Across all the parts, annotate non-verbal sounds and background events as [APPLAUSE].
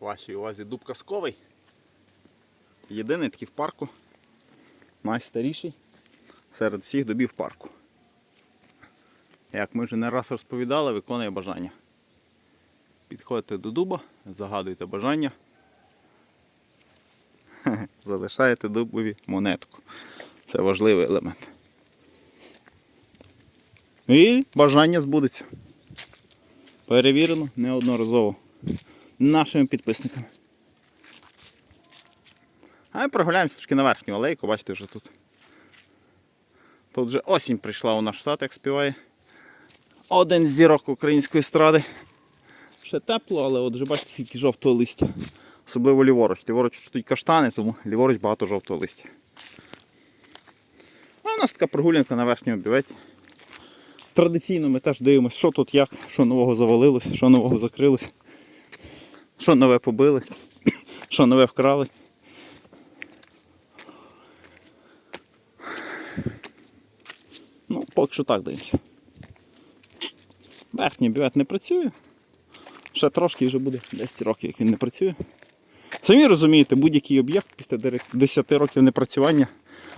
вашій увазі дуб казковий. Єдиний такий в парку. Найстаріший серед всіх дубів парку. Як ми вже не раз розповідали, виконує бажання. Підходите до дуба, загадуєте бажання. [LAUGHS] Залишаєте дубові монетку. Це важливий елемент. І бажання збудеться. Перевірено неодноразово нашими підписниками. А ми прогуляємося трошки на верхню алейку, бачите вже тут. Тут вже осінь прийшла у наш сад, як співає. Один зірок української естради. Ще тепло, але от вже бачите, скільки жовтого листя. Особливо ліворуч. Ліворуч стоять каштани, тому ліворуч багато жовтого листя. А у нас така прогулянка на верхньому бюветі. Традиційно ми теж дивимося, що тут як, що нового завалилось, що нового закрилось, що нове побили, що нове вкрали. Ну, поки що так дивимося. Верхній бювет не працює. Ще трошки вже буде 10 років, як він не працює. Самі розумієте, будь-який об'єкт після 10 років непрацювання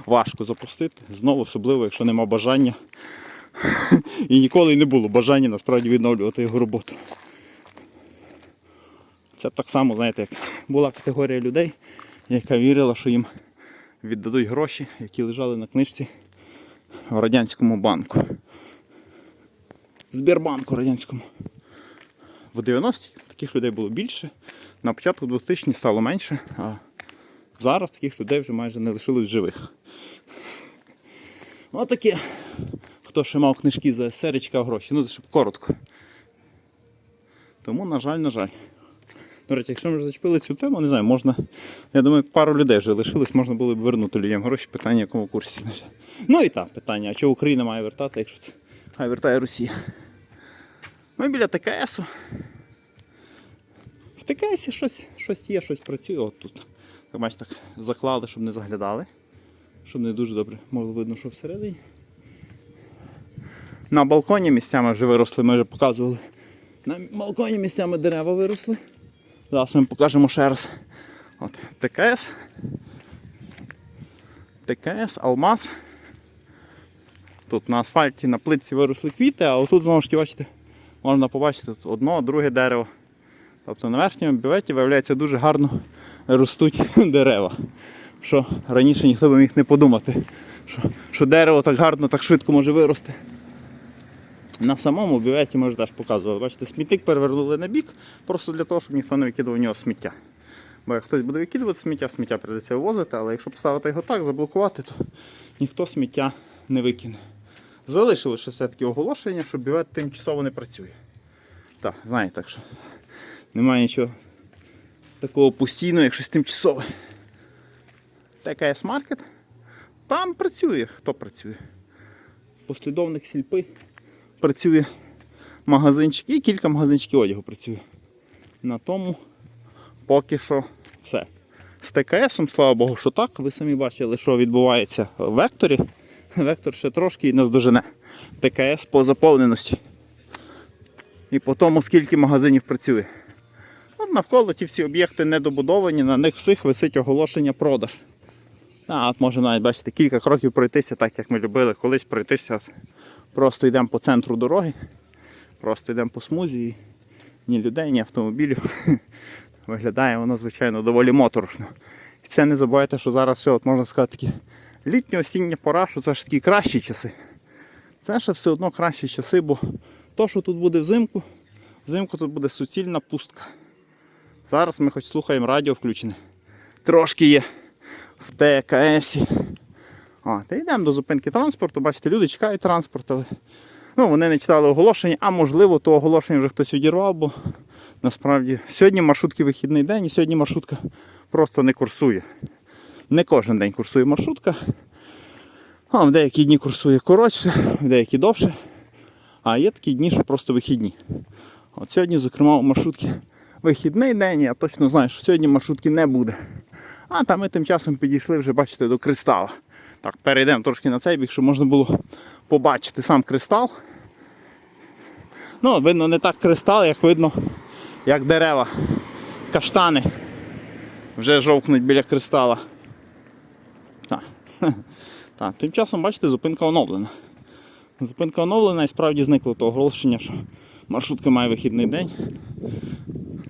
важко запустити. Знову, особливо, якщо нема бажання. І ніколи не було бажання насправді відновлювати його роботу. Це так само, знаєте, як була категорія людей, яка вірила, що їм віддадуть гроші, які лежали на книжці в радянському банку. Збірбанку радянському. В 90-ті таких людей було більше. На початку 2000 стало менше, а зараз таких людей вже майже не лишилось живих. Отаке. Хто ще мав книжки за чекав гроші. Ну, щоб коротко. Тому, на жаль, на жаль. До речі, якщо ми вже зачепили цю тему, не знаю, можна. Я думаю, пару людей вже лишилось, можна було б вернути людям гроші, питання, якому курсі. Ну і так, питання, а чого Україна має вертати, якщо це хай вертає Росія. Ми біля ТКСу. В ТКСі щось, щось є, щось працює. От тут. Так бачите, так заклали, щоб не заглядали. Щоб не дуже добре було видно, що всередині. На балконі місцями вже виросли, ми вже показували. На балконі місцями дерева виросли. Зараз ми покажемо ще раз. От, ТКС. ТКС, Алмаз. Тут на асфальті на плитці виросли квіти, а отут знову ж таки, бачите, можна побачити тут одно, друге дерево. Тобто на верхньому бюветі, виявляється, дуже гарно ростуть [LAUGHS] дерева. Що раніше ніхто би міг не подумати, що, що дерево так гарно, так швидко може вирости. На самому бюветі ми вже теж показували. Бачите, смітник перевернули на бік, просто для того, щоб ніхто не викидував в нього сміття. Бо як хтось буде викидувати сміття, сміття прийдеться вивозити, але якщо поставити його так, заблокувати, то ніхто сміття не викине. Залишили ще все-таки оголошення, що бювет тимчасово не працює. Так, знаєте, так що немає нічого такого постійного, як щось тимчасове. ТКС Маркет. Там працює. Хто працює? Послідовник сільпи працює магазинчик і кілька магазинчиків одягу працює. На тому поки що все. З ТКСом, слава Богу, що так. Ви самі бачили, що відбувається в векторі. Вектор ще трошки і наздожене. ТКС по заповненості. І по тому, скільки магазинів працює. От навколо ті всі об'єкти недобудовані, на них всіх висить оголошення продаж. А, от можемо навіть бачити кілька кроків пройтися, так як ми любили колись пройтися. Просто йдемо по центру дороги, просто йдемо по смузі, і ні людей, ні автомобілів. [LAUGHS] Виглядає воно, звичайно, доволі моторошно. І це не забувайте, що зараз ще, от можна сказати, такі літньо-осіння пора, що це ж такі кращі часи. Це ще все одно кращі часи, бо то, що тут буде взимку, взимку тут буде суцільна пустка. Зараз ми хоч слухаємо радіо включене. Трошки є в ТКСі. Та йдемо до зупинки транспорту. Бачите, люди чекають транспорт, але ну, вони не читали оголошення, а можливо, то оголошення вже хтось відірвав, бо насправді сьогодні маршрутки вихідний день і сьогодні маршрутка просто не курсує. Не кожен день курсує маршрутка. А в деякі дні курсує коротше, в деякі довше. А є такі дні, що просто вихідні. От сьогодні, зокрема, у маршрутки вихідний день, я точно знаю, що сьогодні маршрутки не буде. А там ми тим часом підійшли вже, бачите, до кристала. Так, перейдемо трошки на цей бік, щоб можна було побачити сам кристал. Ну, видно, не так кристал, як видно, як дерева каштани вже жовкнуть біля кристала. Так. [LAUGHS] Так. Тим часом, бачите, зупинка оновлена. Зупинка оновлена і справді зникло то оголошення, що маршрутка має вихідний день.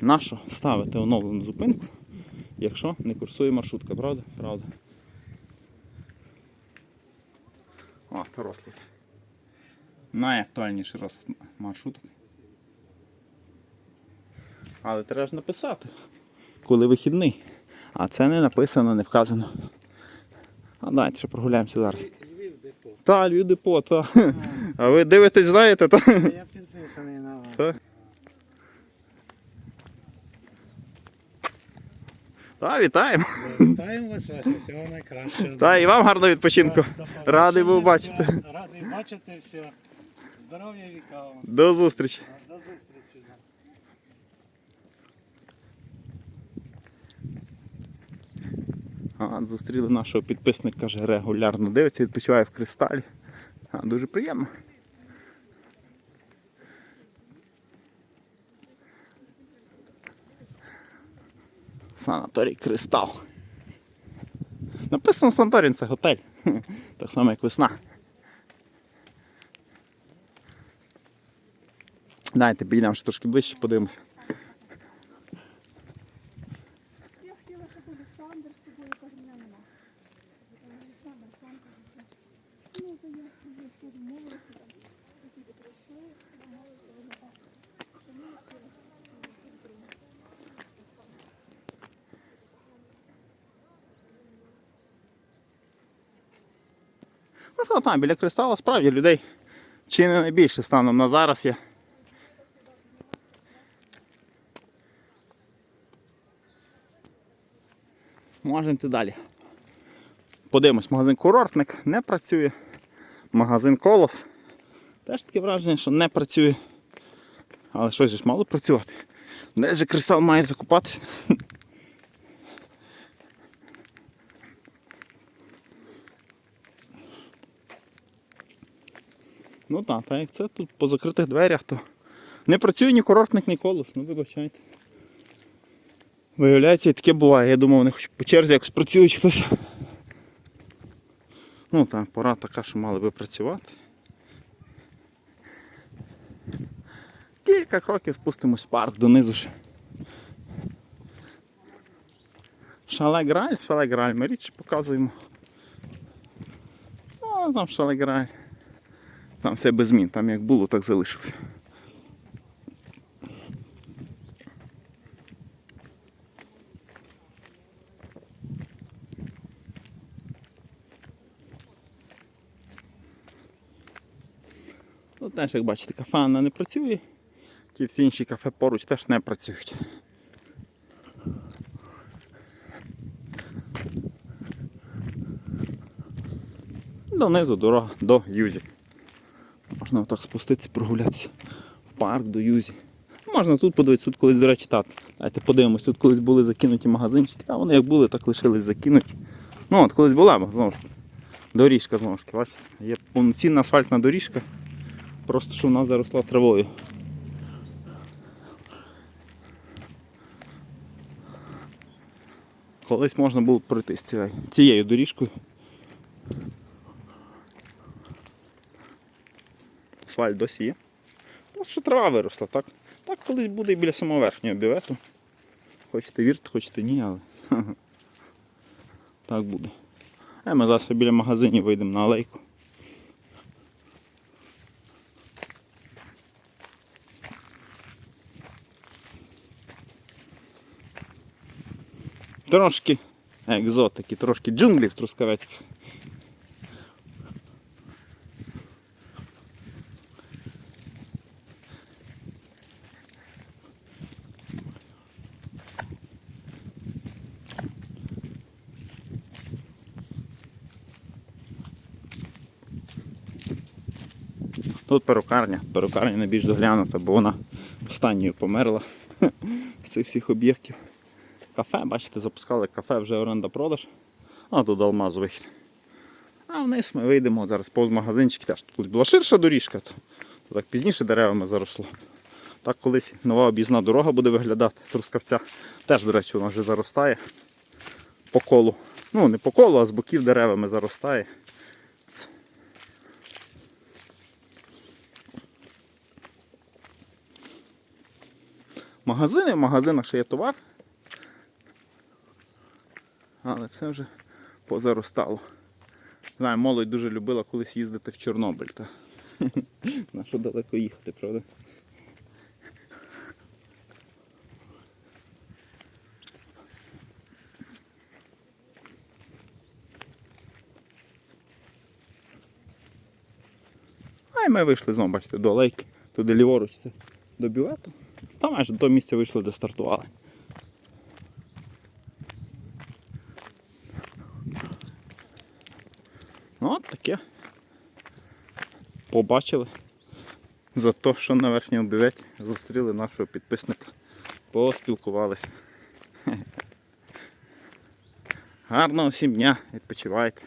Нащо ставити оновлену зупинку, якщо не курсує маршрутка, правда? Правда. О, то розклад. Найактуальніший розклад маршруток. Але треба ж написати, коли вихідний. А це не написано, не вказано. А давайте ще прогуляємося зараз. Львів депо. Та, Львів депо, та. А ви дивитесь, знаєте, та? Я підписаний на вас. Та? Та, вітаємо. Вітаємо вас, Вася, всього найкращого. Та, і вам гарного відпочинку. Радий був бачити. Радий бачити все. Здоров'я і віка вам. До зустрічі. До зустрічі. А, зустріли нашого підписника, каже, регулярно дивиться, відпочиває в кристалі. А, дуже приємно. Санаторій Кристал. Написано Санаторій, це готель. [LAUGHS] Так само, як весна. Дайте підійдемо ще трошки ближче, подивимося. Я хотіла, щоб Олександр з тобою каже, мене нема. Олександр сам каже, що ну то я я все домовилася там. Ми тільки прийшли, домовилися, вони так. Що ми хотіли, щоб він прийняв. Ну там, біля кристала справді людей чи не найбільше станом на зараз є. Можемо йти далі. Подивимось, магазин курортник не працює. Магазин колос. Теж таке враження, що не працює. Але щось ж мало працювати. Десь же кристал має закупатися. Ну так, так як це тут по закритих дверях, то не працює ні курортник, ні колос, ну вибачайте. Виявляється, і таке буває. Я думав, вони хоч по черзі якось працюють хтось. Ну так, пора така, що мали би працювати. Кілька кроків спустимось в парк донизу ще. Шале граль, шале граль, ми рідше показуємо. Ну, там шале граль. Там все без змін, там як було, так залишилося. Тут теж, як бачите, кафе Анна не працює. Ті всі інші кафе поруч теж не працюють. Донизу дорога до Юзі. Можна отак спуститися, прогулятися в парк до Юзі. Можна тут подивитися, тут колись, до речі, так. Давайте подивимось, тут колись були закинуті магазинчики, та вони як були, так лишились закинуті. Ну от колись була, знову ж таки, доріжка знову ж таки, бачите, є повноцінна асфальтна доріжка, просто що вона заросла травою. Колись можна було пройти з цією, доріжкою. Асфальт досі є. Просто що трава виросла, так? Так колись буде і біля самого верхнього бівету. Хочете вірте, хочете ні, але [LAUGHS] так буде. А ми зараз біля магазинів вийдемо на алейку. Трошки екзотики, трошки джунглів трускавецьких. Тут перукарня. Перукарня найбільш доглянута, бо вона останньою померла [LAUGHS] з цих всіх об'єктів. Кафе, бачите, запускали кафе, вже оренда продаж. А тут алмаз вихід. А вниз ми вийдемо зараз повз магазинчики. Теж тут була ширша доріжка, то, то так пізніше деревами заросло. Так колись нова об'їзна дорога буде виглядати Трускавця. Теж, до речі, вона вже заростає по колу. Ну, не по колу, а з боків деревами заростає. Магазини, в магазинах ще є товар. Але це вже позаростало. Знаю, молодь дуже любила колись їздити в Чорнобиль. Та. [LAUGHS] На що далеко їхати, правда? А й ми вийшли знову, бачите, до лейки, туди ліворуч це до бювету. Майже до місця вийшли, де стартували. Ну, от таке. Побачили. За те, що на верхньому бюветі зустріли нашого підписника. Поспілкувалися. [LAUGHS] Гарного всім дня, відпочивайте.